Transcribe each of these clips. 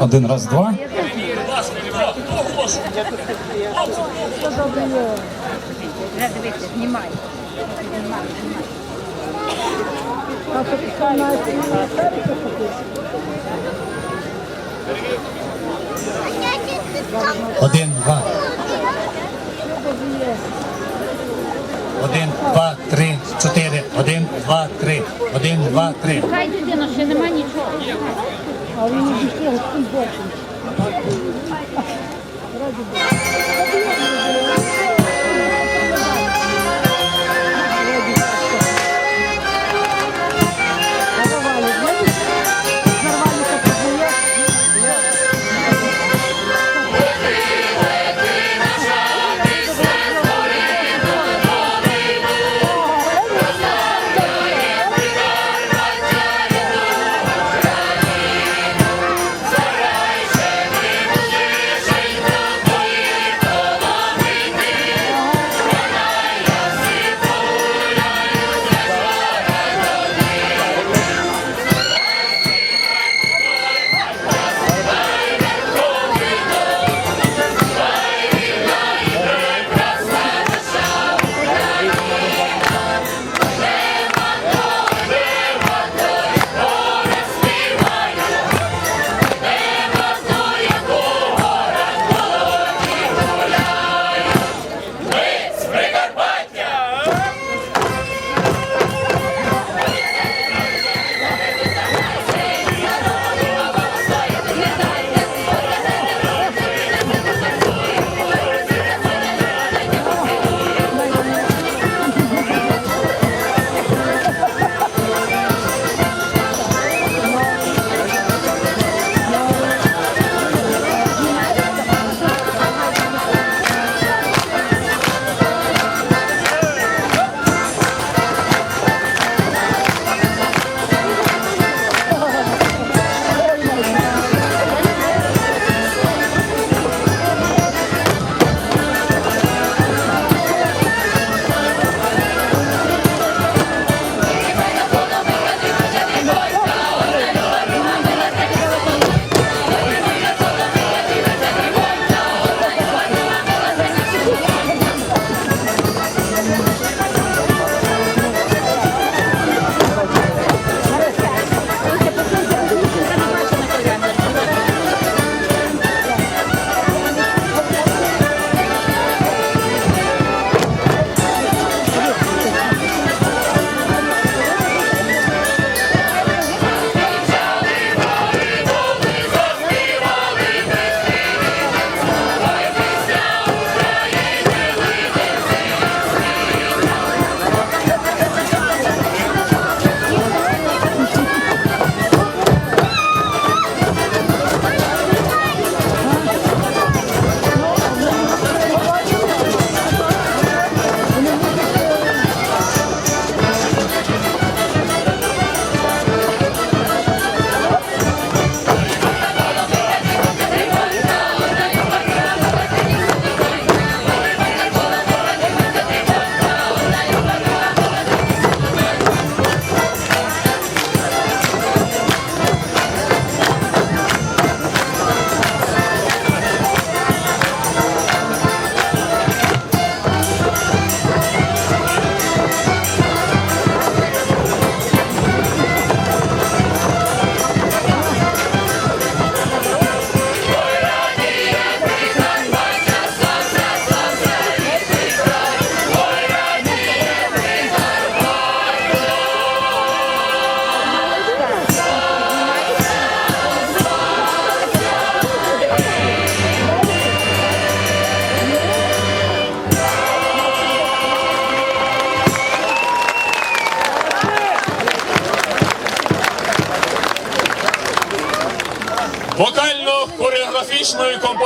Один раз, два. Один, два. Один, два, три, чотири. Один, два, три. Один, два, три. Хай дитина, ще нема нічого. Вокально-хореографічною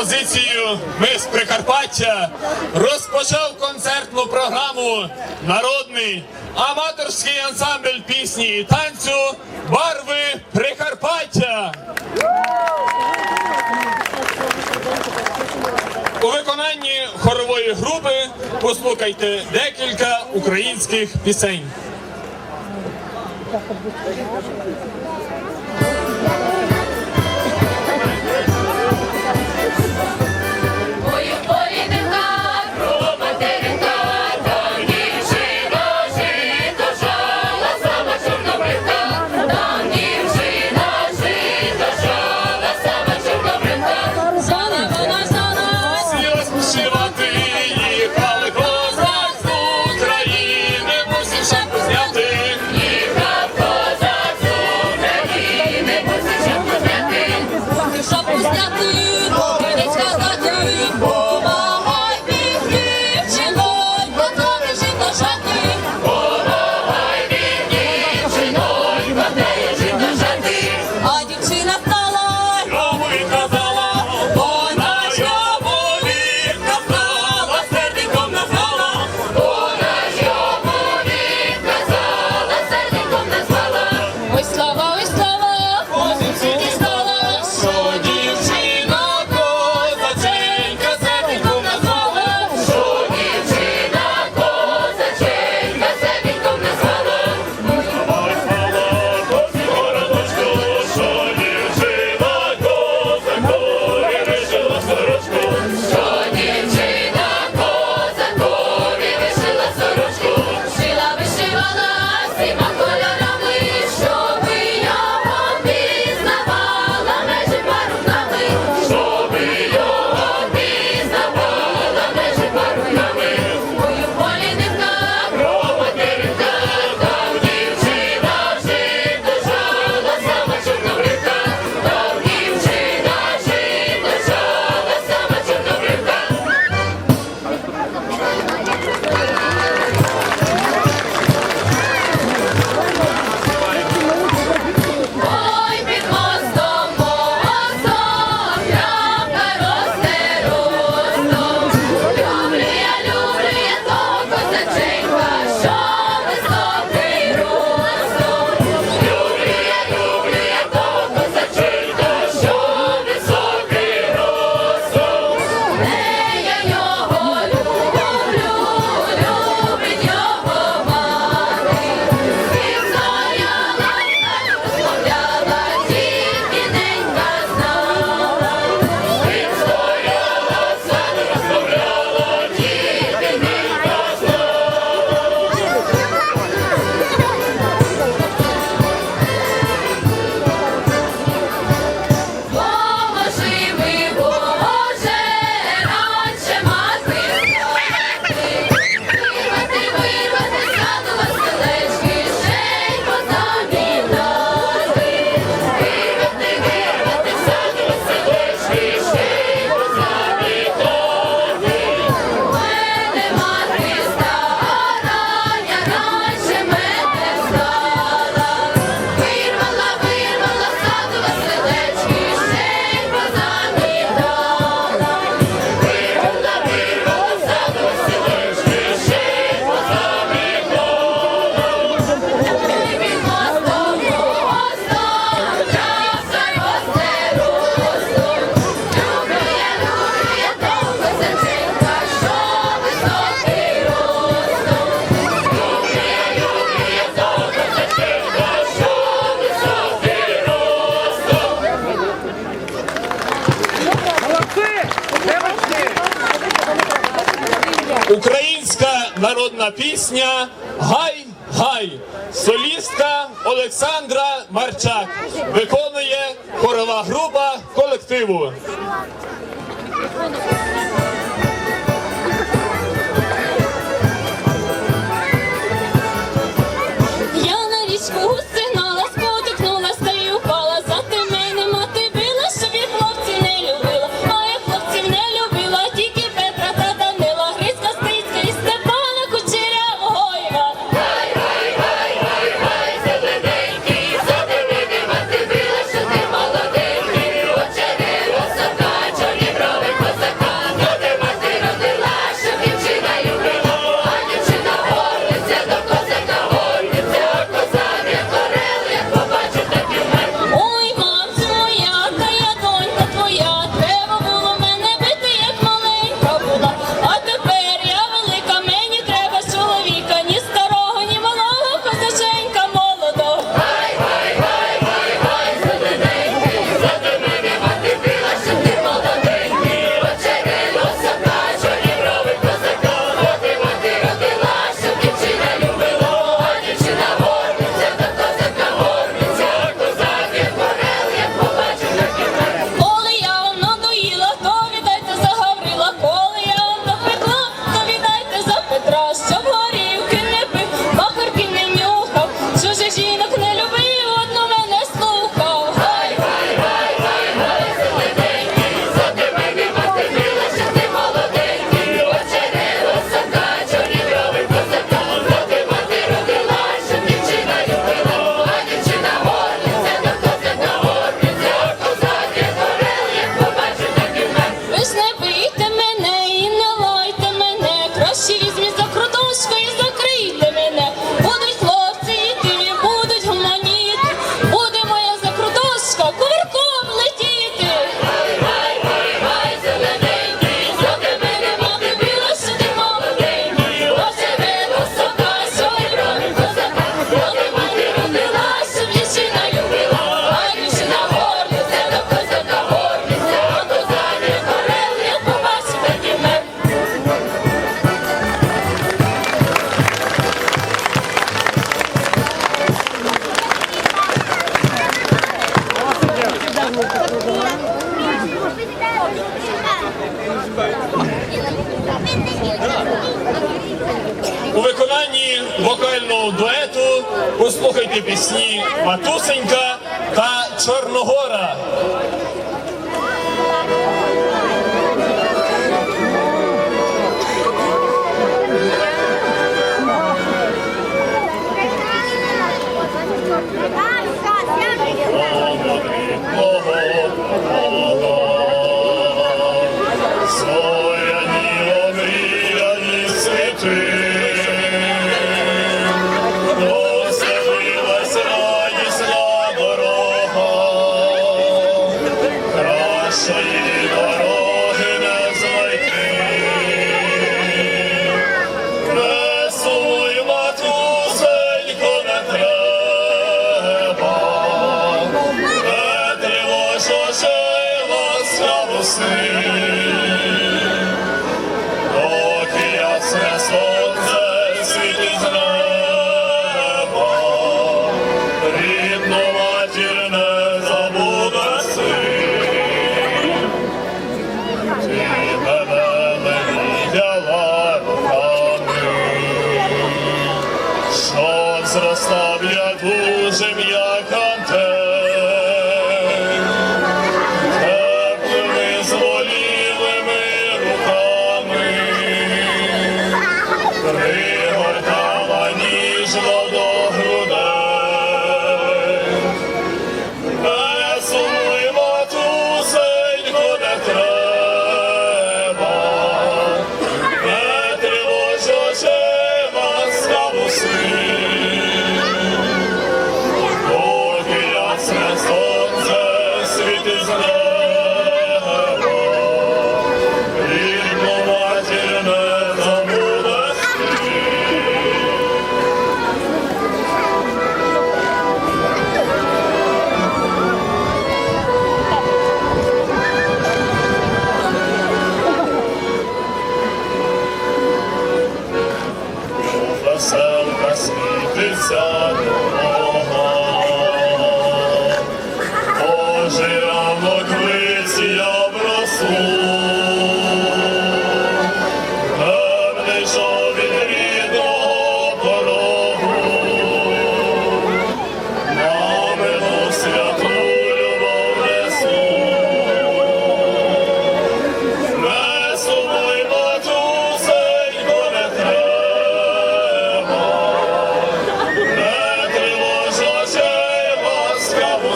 композицією Ми з Прикарпаття розпочав концертну програму Народний аматорський ансамбль пісні і танцю Барви Прикарпаття. У виконанні хорової групи послухайте декілька українських пісень. Українська народна пісня Гай, гай, солістка Олександра Марчак виконує хорова група колективу. Дуету послухайте пісні Матусенька та Чорногора.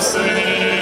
sing.